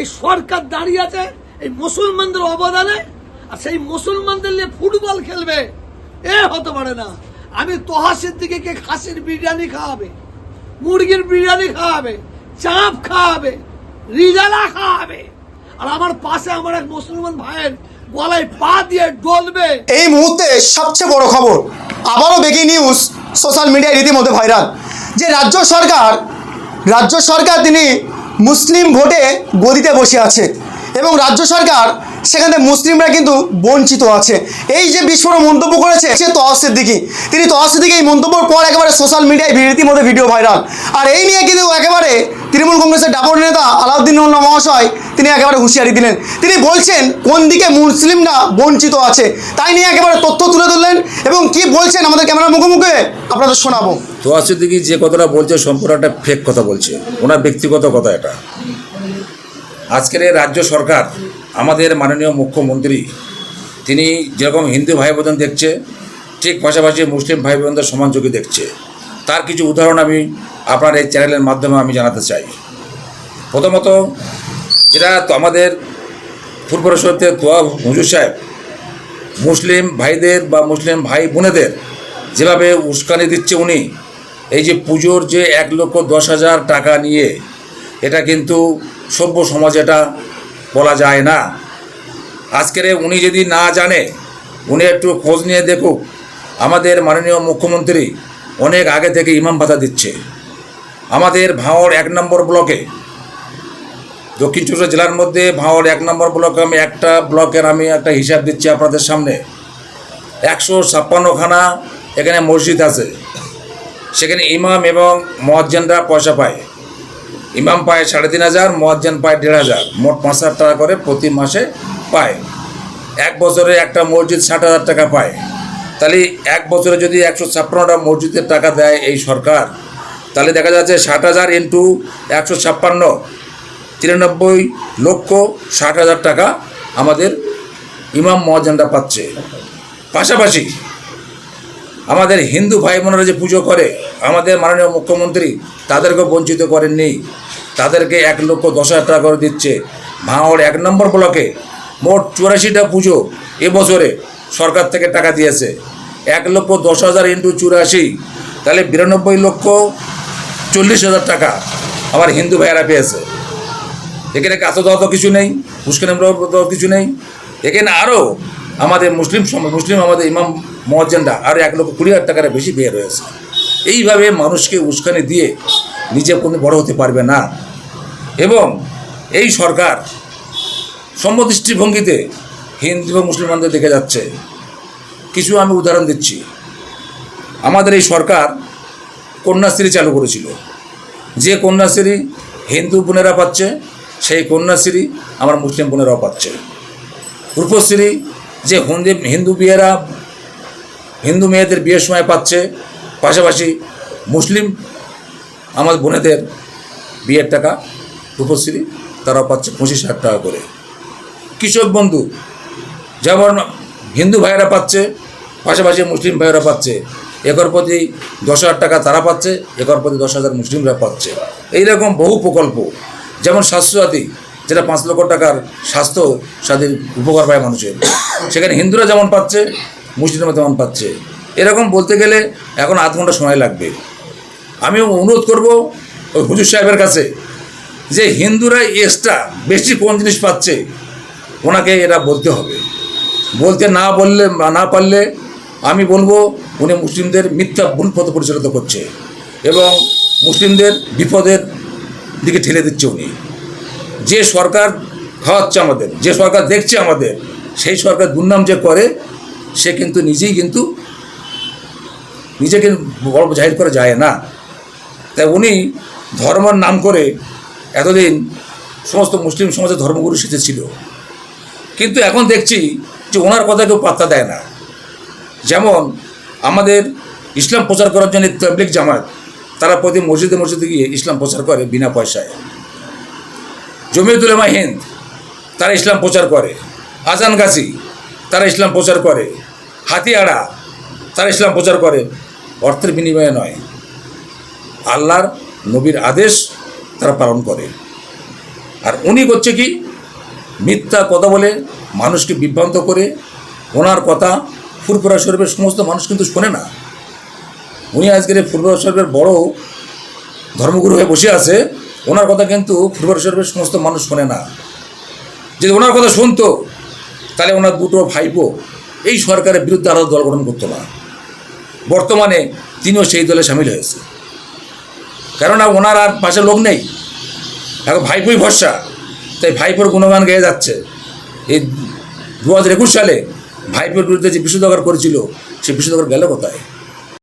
এই সরকার দাঁড়িয়ে আছে এই মুসলমানদের অবদানে, আর সেই মুসলমানদের নিয়ে ফুটবল খেলবে। এ হতে পারে না। আমি তোহাসের দিকে কে খাসির বিরিয়ানি খাওয়াবে, মুরগির বিরিয়ানি খাওয়াবে, চাপ খাওয়াবে, রিজালা খাওয়াবে। আর আমার পাশে আমার এক মুসলমান ভাইয়ের গলায় পা দিয়ে ডলবে। এই মুহূর্তে সবচেয়ে বড় খবর, আবারও ব্রেকিং নিউজ সোশ্যাল মিডিয়ায় রীতিমতো ভাইরাল যে রাজ্য সরকার রাজ্য সরকার তিনি মুসলিম ভোটে গদিতে বসে আছে এবং রাজ্য সরকার, সেখানে মুসলিমরা কিন্তু বঞ্চিত আছে। এই যে বিস্ফোরণ মন্তব্য করেছে, সে তহসের দিকে। তিনি তহসের দিকে এই মন্তব্যের পর একেবারে সোশ্যাল মিডিয়ায় রীতিমতো ভিডিও ভাইরাল আর এই নিয়ে কিন্তু একেবারে তৃণমূল কংগ্রেসের ডাবর নেতা আলাউদ্দিন মহাশয়, তিনি একেবারে হুঁশিয়ারি দিলেন। তিনি বলছেন, কোন দিকে মুসলিমরা বঞ্চিত আছে, তাই নিয়ে একেবারে তথ্য তুলে ধরলেন এবং কি বলছেন আমাদের ক্যামেরার মুখোমুখি? আপনাদের শোনাবো। তো দিকে যে কথাটা বলছে, সম্পূর্ণ একটা ফেক কথা বলছে। ওনার ব্যক্তিগত কথা এটা। আজকের রাজ্য সরকার, আমাদের মাননীয় মুখ্যমন্ত্রী, তিনি যেরকম হিন্দু ভাই বোন দেখছে, ঠিক পাশাপাশি মুসলিম ভাই বোনদের সমান দেখছে। তার কিছু উদাহরণ আমি আপনার এই চ্যানেলের মাধ্যমে আমি জানাতে চাই। প্রথমত, যেটা তো আমাদের পূর্বরসতে তোয়া হুজুর সাহেব, মুসলিম ভাইদের বা মুসলিম ভাই বোনেদের যেভাবে উস্কানি দিচ্ছে উনি, এই যে পুজোর যে এক লক্ষ দশ হাজার টাকা নিয়ে, এটা কিন্তু সভ্য সমাজ এটা বলা যায় না। আজকের উনি যদি না জানে, উনি একটু খোঁজ নিয়ে দেখুক। আমাদের মাননীয় মুখ্যমন্ত্রী অনেক আগে থেকে ইমাম ভাতা দিচ্ছে। আমাদের ভাঁড় এক নম্বর ব্লকে, দক্ষিণ চব্বিশ জেলার মধ্যে ভাঁড় এক নম্বর ব্লকে আমি একটা ব্লকের আমি একটা হিসাব দিচ্ছি আপনাদের সামনে। একশো ছাপ্পান্নখানা এখানে মসজিদ আছে। সেখানে ইমাম এবং মহাজ্জানরা পয়সা পায়। ইমাম পায় সাড়ে তিন হাজার মহাজ্জান পায় দেড় হাজার। মোট পাঁচ হাজার টাকা করে প্রতি মাসে পায়। এক বছরে একটা মসজিদ ষাট হাজার টাকা পায়। তাহলে এক বছরে যদি একশো ছাপ্পান্নটা মসজিদের টাকা দেয় এই সরকার, তাহলে দেখা যাচ্ছে ষাট হাজার ইন্টু একশো ছাপ্পান্ন, তিরানব্বই লক্ষ ষাট হাজার টাকা আমাদের ইমাম মহাজানরা পাচ্ছে। পাশাপাশি আমাদের হিন্দু ভাই বোনেরা যে পুজো করে, আমাদের মাননীয় মুখ্যমন্ত্রী তাদেরকে বঞ্চিত করেননি। তাদেরকে এক লক্ষ দশ হাজার টাকা করে দিচ্ছে। ভাঙড় এক নম্বর ব্লকে মোট চুরাশিটা পুজো এবছরে সরকার থেকে টাকা দিয়েছে। এক লক্ষ দশ হাজার ইন্টু চুরাশি, তাহলে বিরানব্বই লক্ষ চল্লিশ হাজার টাকা আমার হিন্দু ভাইয়েরা পেয়েছে। এখানে কাছে দেওয়া তো কিছু নেই উস্কানি দেওয়া কিছু নেই। এখানে আরও আমাদের মুসলিম মুসলিম আমাদের ইমাম মহাজ্জানরা আরও এক লক্ষ কুড়ি হাজার টাকার বেশি বের রয়েছে। এইভাবে মানুষকে উস্কানি দিয়ে নিজে কোনো বড় হতে পারবে না। এবং এই সরকার সমদৃষ্টিভঙ্গিতে হিন্দু এবং মুসলমানদের দেখে যাচ্ছে। কিছু আমি উদাহরণ দিচ্ছি। আমাদের এই সরকার কন্যাশ্রী চালু করেছিল। যে কন্যাশ্রী হিন্দু বোনেরা পাচ্ছে, সেই কন্যাশ্রী আমার মুসলিম বোনেরাও পাচ্ছে। রূপশ্রী যে হিন্দু হিন্দু বিয়েরা, হিন্দু মেয়েদের বিয়ের সময় পাচ্ছে, পাশাপাশি মুসলিম আমার বোনেদের বিয়ের টাকা রূপশ্রী তারাও পাচ্ছে পঁচিশ হাজার টাকা করে। কৃষক বন্ধু যেমন হিন্দু ভাইয়েরা পাচ্ছে, পাশাপাশি মুসলিম ভাইয়েরা পাচ্ছে, একর প্রতি দশ হাজার টাকা তারা পাচ্ছে, একর প্রতি দশ হাজার মুসলিমরা পাচ্ছে। এইরকম বহু প্রকল্প, যেমন স্বাস্থ্যসাথী যেটা পাঁচ লক্ষ টাকার স্বাস্থ্য সাথীর উপকার পায় মানুষের। সেখানে হিন্দুরা যেমন পাচ্ছে, মুসলিমরা তেমন পাচ্ছে। এরকম বলতে গেলে এখন আধ ঘণ্টা সময় লাগবে। আমি অনুরোধ করব ওই হুজুর সাহেবের কাছে যে হিন্দুরা এক্সট্রা বেশি কোন জিনিস পাচ্ছে, ওনাকে এটা বলতে হবে। বলতে না বললে, না পারলে আমি বলব উনি মুসলিমদের মিথ্যা ভুল পথ পরিচালিত করছে এবং মুসলিমদের বিপদের দিকে ঠেলে দিচ্ছে উনি। যে সরকার খাওয়াচ্ছে আমাদের, যে সরকার দেখছে আমাদের, সেই সরকার দুর্নাম যে করে, সে কিন্তু নিজেই কিন্তু নিজেকে বড় জাহির করা যায় না। তাই উনি ধর্মের নাম করে এতদিন সমস্ত মুসলিম সমাজের ধর্মগুরু সেজেছিল। কিন্তু এখন দেখছি যে ওনার কথা কেউ পাত্তা দেয় না। যেমন আমাদের ইসলাম প্রচার করার জন্য তাবলিক জামাত তারা প্রতি মসজিদে মসজিদে গিয়ে ইসলাম প্রচার করে বিনা পয়সায়। জমিয়তুল উলামা হিন্দ, তারা ইসলাম প্রচার করে। আজান গাছি তারা ইসলাম প্রচার করে। হাতিয়াড়া তারা ইসলাম প্রচার করে। অর্থের বিনিময়ে নয়। আল্লাহর নবীর আদেশ তারা পালন করে। আর উনি করছে কি, মিথ্যা কথা বলে মানুষকে বিভ্রান্ত করে, ওনার কথা ফুরফুরা শরীফের সমস্ত মানুষ কিন্তু শোনে না। উনি আজকের এই ফুরফুরা শরীফের বড় ধর্মগুরু হয়ে বসে আছে, ওনার কথা কিন্তু ফুরফুরা শরীফের সমস্ত মানুষ শোনে না। যদি ওনার কথা শুনতো, তাহলে ওনার দুটো ভাইপো এই সরকারের বিরুদ্ধে আলাদা দল গঠন করতো না। বর্তমানে তিনিও সেই দলে সামিল হয়েছে। কেননা ওনার আর পাশে লোক নেই। এখন ভাইপোই ভরসা, তাই ভাইপোর গুণগান গেয়ে যাচ্ছে। এই দু হাজার একুশ সালে ভাইপোর বিরুদ্ধে যে বিশুদ্ধকর করেছিল সে বিশুদ্ধকর গেল কোথায়?